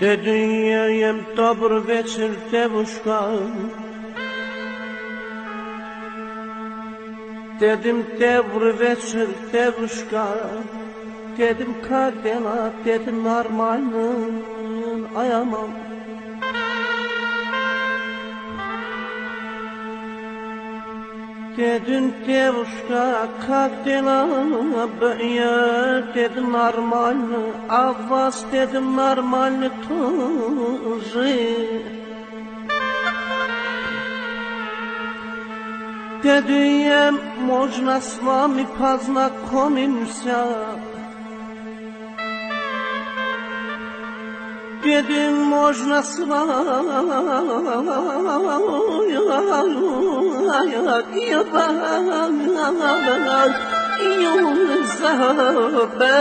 Dedin jem dobr večer tevuška Dedim dobr večer tevuška Dedim kardela dedim normalnın ayamam Dedin devuşka kardela ya dedim normalni avvaz dedim normalni тоже Dedim можно с вами познакомимся Dedim можно с вами یوم زهبه